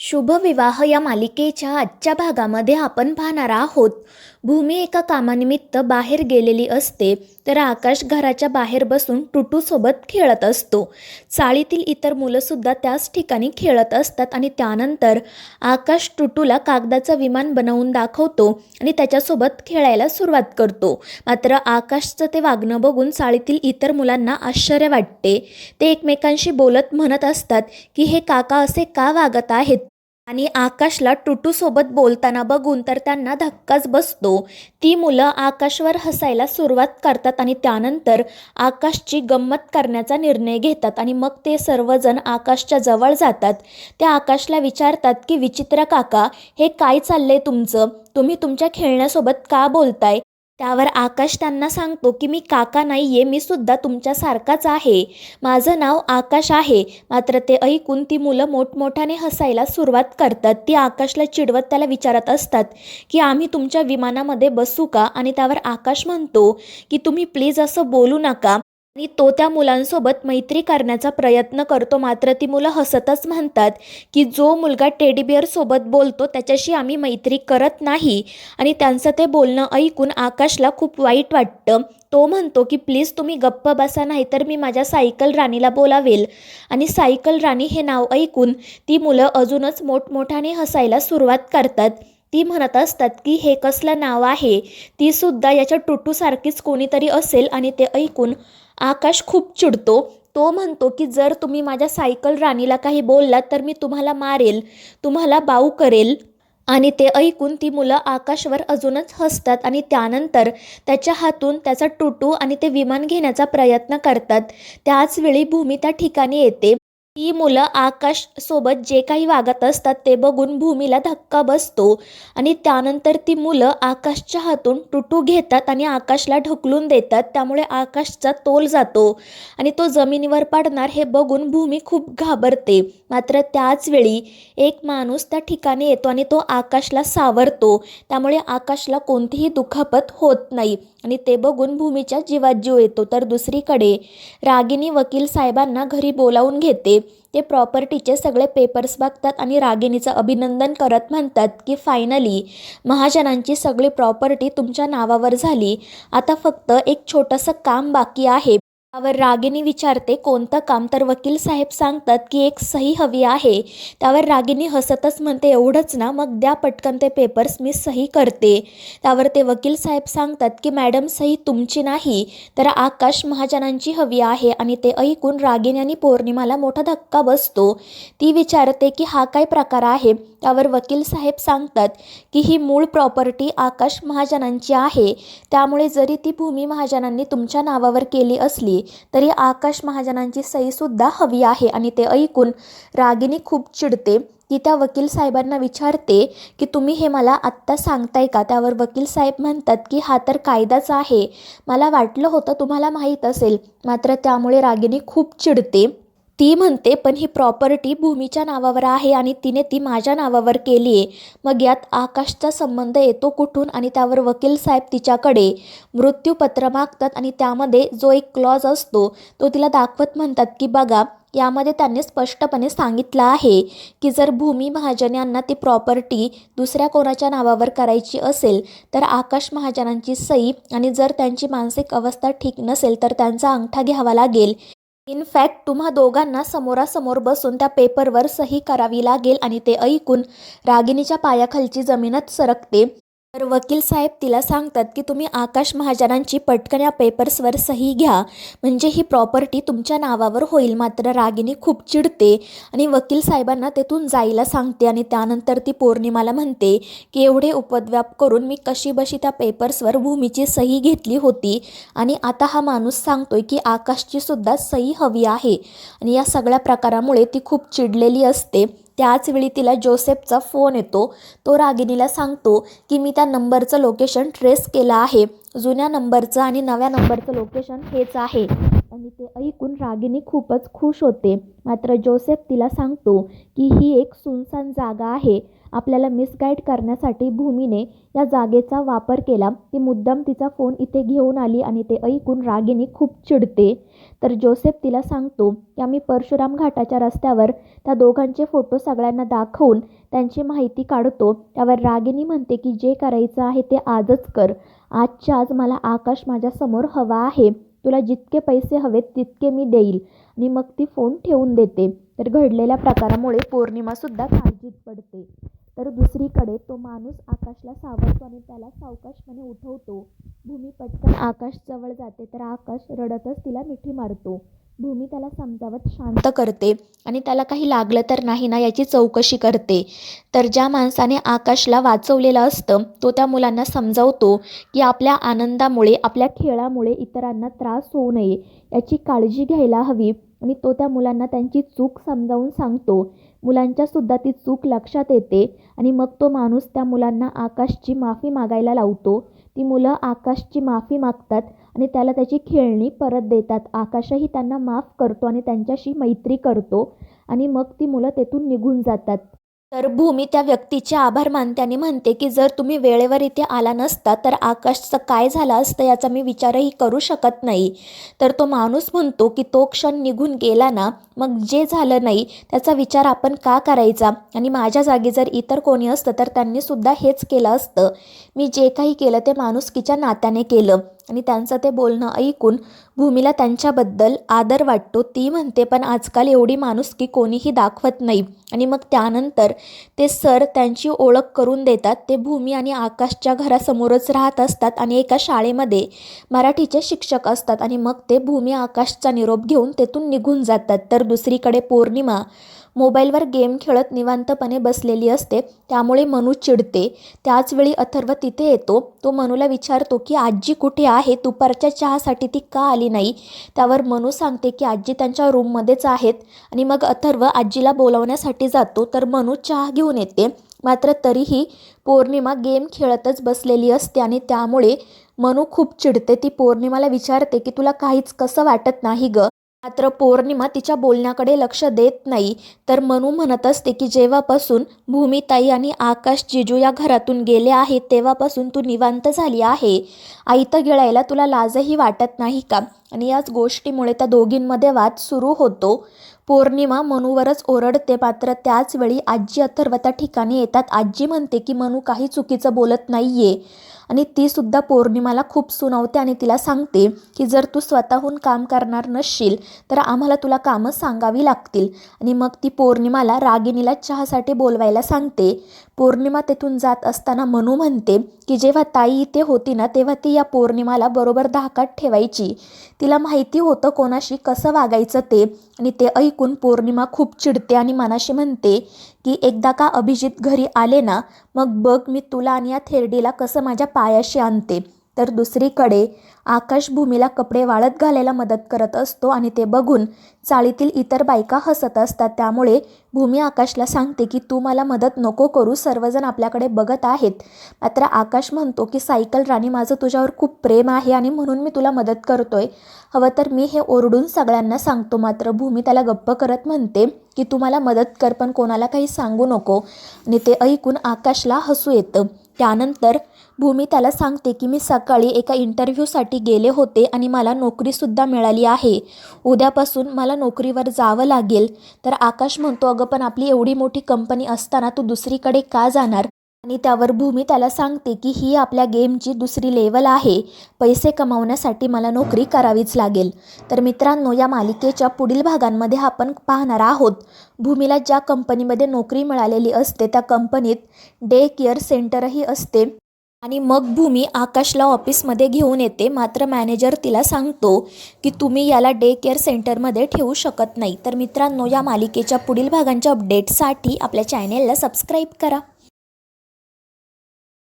शुभ विवाह या मालिकेच्या आजच्या भागामध्ये आपण पाहणार आहोत. भूमी एका कामानिमित्त बाहेर गेलेली असते तर आकाश घराच्या बाहेर बसून टुटूसोबत खेळत असतो. चाळीतील इतर मुलंसुद्धा त्याच ठिकाणी खेळत असतात आणि त्यानंतर आकाश टुटूला कागदाचं विमान बनवून दाखवतो आणि त्याच्यासोबत खेळायला सुरुवात करतो. मात्र आकाशचं ते वागणं बघून चाळीतील इतर मुलांना आश्चर्य वाटते. ते एकमेकांशी बोलत म्हणत असतात की हे काका असे का वागत आहेत? आणि आकाशला टुटूसोबत बोलताना बघून तर त्यांना धक्काच बसतो. ती मुलं आकाशवर हसायला सुरुवात करतात आणि त्यानंतर आकाशची गंमत करण्याचा निर्णय घेतात आणि मग ते सर्वजण आकाशच्या जवळ जातात. त्या आकाशला विचारतात की विचित्र काका हे काय चाललंय तुमचं? तुम्ही तुमच्या खेळण्यासोबत का बोलताय? त्यावर आकाश त्यांना सांगतो की मी काका नाही आहे मी सुद्धा तुमच्यासारखाच आहे. माझं नाव आकाश आहे. मात्र ते ऐकून ती मुलं मोठमोठ्याने हसायला सुरुवात करतात. ती आकाशला चिडवत त्याला विचारत असतात की आम्ही तुमच्या विमानामध्ये बसू का? आणि त्यावर आकाश म्हणतो की तुम्ही प्लीज असं बोलू नका. आणि तो त्या मुलांसोबत मैत्री करण्याचा प्रयत्न करतो. मात्र ती मुलं हसतच म्हणतात की जो मुलगा टेडीबिअरसोबत बोलतो त्याच्याशी आम्ही मैत्री करत नाही. आणि त्यांचं ते बोलणं ऐकून आकाशला खूप वाईट वाटतं. तो म्हणतो की प्लीज तुम्ही गप्प बसा नाही तर मी माझ्या सायकल राणीला बोलावेल. आणि सायकल राणी हे नाव ऐकून ती मुलं अजूनच मोठमोठ्याने हसायला सुरुवात करतात. ती म्हणत असतात की हे कसलं नाव आहे? ती सुद्धा याच्या टुटूसारखीच कोणीतरी असेल. आणि ते ऐकून आकाश खूप चिडतो. तो म्हणतो की जर तुम्ही माझ्या सायकल राणीला काही बोललात तर मी तुम्हाला मारेल तुम्हाला बाऊ करेल. आणि ते ऐकून ती मुलं आकाशवर अजूनच हसतात आणि त्यानंतर त्याच्या हातून त्याचा टुटू आणि ते विमान घेण्याचा प्रयत्न करतात. त्याचवेळी भूमी त्या ठिकाणी येते. ती मुलं आकाशसोबत जे काही वागत असतात ते बघून भूमीला धक्का बसतो. आणि त्यानंतर ती मुलं आकाशच्या हातून टुटू घेतात आणि आकाशला ढकलून देतात. त्यामुळे आकाशचा तोल जातो आणि तो जमिनीवर पडणार हे बघून भूमी खूप घाबरते. मात्र त्याच वेळी एक माणूस त्या ठिकाणी येतो आणि तो आकाशला सावरतो. त्यामुळे आकाशला कोणतीही दुखापत होत नाही आणि ते बघून भूमीच्या जीवात जीव येतो. तर दुसरीकडे रागिनी वकील साहेबांना घरी बोलावून घेते. ते प्रॉपर्टीचे सगळे पेपर्स बघतात आणि रागिणीचं अभिनंदन करत म्हणतात की फायनली महाजनांची सगळी प्रॉपर्टी तुमच्या नावावर झाली. आता फक्त एक छोटंसं काम बाकी आहे. त्यावर रागिनी विचारते कोणतं काम तर वकील साहेब सांगतात की एक सही हवी आहे? त्यावर रागिनी हसतच म्हणते एवढंच ना मग द्या पटकन ते पेपर्स मी सही करते. त्यावर ते वकील साहेब सांगतात की मॅडम सही तुमची नाही तर आकाश महाजनांची हवी आहे आणि ते ऐकून रागिनी आणि पौर्णिमाला मोठा धक्का बसतो. ती विचारते की हा काय प्रकार आहे? त्यावर वकील साहेब सांगतात की ही मूळ प्रॉपर्टी आकाश महाजनांची आहे. त्यामुळे जरी ती भूमी महाजनांनी तुमच्या नावावर केली असली तरी आकाश महाजनांची सहीसुद्धा हवी आहे आणि ते ऐकून रागिनी खूप चिडते. ती त्या वकील साहेबांना विचारते की तुम्ही हे मला आत्ता सांगताय का? त्यावर वकील साहेब म्हणतात की हा तर कायदाच आहे. मला वाटलं होतं तुम्हाला माहीत असेल. मात्र त्यामुळे रागिनी खूप चिडते. ती म्हणते पण ही प्रॉपर्टी भूमीच्या नावावर आहे आणि तिने ती माझ्या नावावर केली आहे. मग यात आकाशचा संबंध येतो कुठून आणि त्यावर वकील साहेब तिच्याकडे मृत्यूपत्र मागतात आणि त्यामध्ये जो एक क्लॉज असतो तो तिला दाखवत म्हणतात की बघा यामध्ये त्यांनी स्पष्टपणे सांगितलं आहे की जर भूमी महाजन यांना ती प्रॉपर्टी दुसऱ्या कोणाच्या नावावर करायची असेल तर आकाश महाजनांची सही आणि जर त्यांची मानसिक अवस्था ठीक नसेल तर त्यांचा अंगठा घ्यावा लागेल. इनफॅक्ट तुम्हा दोघांना समोरासमोर बसून त्या पेपरवर सही करावी लागेल आणि ते ऐकून रागिणीच्या पायाखालची जमीनच सरकते. तर वकील साहेब तिला सांगतात की तुम्ही आकाश महाजनांची पटकन या पेपर्सवर सही घ्या. म्हणजे ही प्रॉपर्टी तुमच्या नावावर होईल. मात्र रागिनी खूप चिडते आणि वकील साहेबांना तेथून जायला सांगते आणि त्यानंतर ती पौर्णिमाला म्हणते की एवढे उपद्व्याप करून मी कशीबशी त्या पेपर्सवर भूमीची सही घेतली होती. आणि आता हा माणूस सांगतोय की आकाशची सुद्धा सही हवी आहे. आणि या सगळ्या प्रकारामुळे ती खूप चिडलेली असते. त्याचवेळी तिला जोसेफचा फोन येतो. तो रागिनीला सांगतो की मी त्या नंबरचं लोकेशन ट्रेस केलं आहे. जुन्या नंबरचं आणि नव्या नंबरचं लोकेशन हेच आहे. आणि ते ऐकून रागिनी खूपच खुश होते. मात्र जोसेफ तिला सांगतो की ही एक सुनसान जागा आहे. आपल्याला मिसगाईड करण्यासाठी भूमीने या जागेचा वापर केला. ती मुद्दाम तिचा फोन इथे घेऊन आली आणि ते ऐकून रागिनी खूप चिडते. तर जोसेफ तिला सांगतो की आम्ही परशुराम घाटाच्या रस्त्यावर त्या दोघांचे फोटो सगळ्यांना दाखवून त्यांची माहिती काढतो. त्यावर रागिनी म्हणते की जे करायचं आहे ते आजच कर. आजच्या आज मला आकाश माझ्यासमोर हवा आहे. तुला जितके पैसे हवेत तितके मी देईल. आणि मग ती फोन ठेवून देते. तर घडलेल्या प्रकारामुळे पौर्णिमासुद्धा काळजीत पडते. तर दुसरीकडे तो माणूस आकाशला सावरतो आणि त्याला सावकाशपणे उठवतो. भूमी पटकन आकाश जवळ जाते. तर आकाश रडतच तिला मिठी मारतो. भूमी त्याला समजावत शांत करते आणि त्याला काही लागलं तर नाही ना याची चौकशी करते. तर ज्या माणसाने आकाशला वाचवलेलं असतं तो त्या मुलांना समजावतो की आपल्या आनंदामुळे आपल्या खेळामुळे इतरांना त्रास होऊ नये याची काळजी घ्यायला हवी आणि तो त्या मुलांना त्यांची चूक समजावून सांगतो. मुलांच्यासुद्धा ती चूक लक्षात येते आणि मग तो माणूस त्या मुलांना आकाशची माफी मागायला लावतो. ती मुलं आकाशची माफी मागतात आणि त्याला त्याची खेळणी परत देतात. आकाशही त्यांना माफ करतो आणि त्यांच्याशी मैत्री करतो आणि मग ती मुलं तेथून निघून जातात. तर भूमी त्या व्यक्तीचे आभार मानते आणि म्हणते की जर तुम्ही वेळेवर इथे आला नसता तर आकाशचं काय झालं असतं याचा मी विचारही करू शकत नाही तर तो माणूस म्हणतो की तो क्षण निघून गेला ना मग जे झालं नाही त्याचा विचार आपण का करायचा? आणि माझ्या जागी जर इतर कोणी असतं तर त्यांनीसुद्धा हेच केलं असतं. मी जे काही केलं ते माणुसकीच्या नात्याने केलं. आणि त्यांचं ते बोलणं ऐकून भूमीला त्यांच्याबद्दल आदर वाटतो. ती म्हणते पण आजकाल एवढी माणुसकी कोणीही दाखवत नाही. आणि मग त्यानंतर ते सर त्यांची ओळख करून देतात. ते भूमी आणि आकाशच्या घरासमोरच राहत असतात आणि एका शाळेमध्ये मराठीचे शिक्षक असतात. आणि मग ते भूमी आकाशचा निरोप घेऊन तेथून निघून जातात. तर दुसरीकडे पौर्णिमा मोबाईलवर गेम खेळत निवांतपणे बसलेली असते. त्यामुळे मनू चिडते. त्याचवेळी अथर्व तिथे येतो. तो मनूला विचारतो की आजी कुठे आहे दुपारच्या चहासाठी ती का आली नाही? त्यावर मनू सांगते की आजी त्यांच्या रूममध्येच आहेत आणि मग अथर्व आजीला बोलवण्यासाठी जातो. तर मनू चहा घेऊन येते. मात्र तरीही पौर्णिमा गेम खेळतच बसलेली असते आणि त्यामुळे मनू खूप चिडते. ती पौर्णिमाला विचारते की तुला काहीच कसं वाटत नाही गं? मात्र पौर्णिमा तिच्या बोलण्याकडे लक्ष देत नाही. तर मनू म्हणत असते की जेव्हापासून भूमिताई आणि आकाश जिजू या घरातून गेले आहेत तेव्हापासून तू निवांत झाली आहे. आईतं गिळायला तुला लाजही वाटत नाही का? आणि याच गोष्टीमुळे त्या दोघींमध्ये वाद सुरू होतो. पौर्णिमा मनूवरच ओरडते मात्र त्याचवेळी आजी अथर्व त्या ठिकाणी येतात. आजी म्हणते की मनू काही चुकीचं बोलत नाही आहे आणि तीसुद्धा पौर्णिमाला खूप सुनावते आणि तिला सांगते की जर तू स्वतःहून काम करणार नसशील तर आम्हाला तुला कामं सांगावी लागतील. आणि मग ती पौर्णिमाला रागिणीला चहासाठी बोलवायला सांगते. पौर्णिमा तेथून जात असताना मनू म्हणते की जेव्हा ताई इथे होती ना तेव्हा ती या पौर्णिमाला बरोबर धाकात ठेवायची. तिला माहिती होतं कोणाशी कसं वागायचं ते आणि ते ऐकून पौर्णिमा खूप चिडते आणि मनाशी म्हणते की एकदा का अभिजित घरी आले ना मग बघ मी तुला आणि या थेरडीला कसं माझ्या पायाशी आणते. तर दुसरीकडे आकाश भूमीला कपडे वाळत घालायला मदत करत असतो आणि ते बघून चाळीतील इतर बायका हसत असतात. त्यामुळे भूमी आकाशला सांगते की तू मला मदत नको करू. सर्वजण आपल्याकडे बघत आहेत. मात्र आकाश म्हणतो की सायकल राणी माझं तुझ्यावर खूप प्रेम आहे आणि म्हणून मी तुला मदत करतोय. हवं तर मी हे ओरडून सगळ्यांना सांगतो. मात्र भूमी त्याला गप्प करत म्हणते की तू मला मदत कर पण कोणाला काही सांगू नको. आणि ते ऐकून आकाशला हसू येतं. त्यानंतर भूमी त्याला सांगते की मी सकाळी एका इंटरव्ह्यूसाठी गेले होते आणि मला नोकरीसुद्धा मिळाली आहे. उद्यापासून मला नोकरीवर जावं लागेल. तर आकाश म्हणतो अगं पण आपली एवढी मोठी कंपनी असताना तू दुसरीकडे का जाणार? आणि त्यावर भूमी त्याला सांगते की ही आपल्या गेमची दुसरी लेवल आहे. पैसे कमावण्यासाठी मला नोकरी करावीच लागेल. तर मित्रांनो या मालिकेच्या पुढील भागांमध्ये आपण पाहणार आहोत. भूमीला ज्या कंपनीमध्ये नोकरी मिळालेली असते त्या कंपनीत डे केअर सेंटरही असते. आणि मग भूमी आकाशला ऑफिसमध्ये घेऊन येते. मात्र मॅनेजर तिला सांगतो की तुम्ही याला डे केअर सेंटरमध्ये ठेवू शकत नाही. तर मित्रांनो या मालिकेच्या पुढील भागांच्या अपडेटसाठी आपल्या चॅनेलला सबस्क्राईब करा.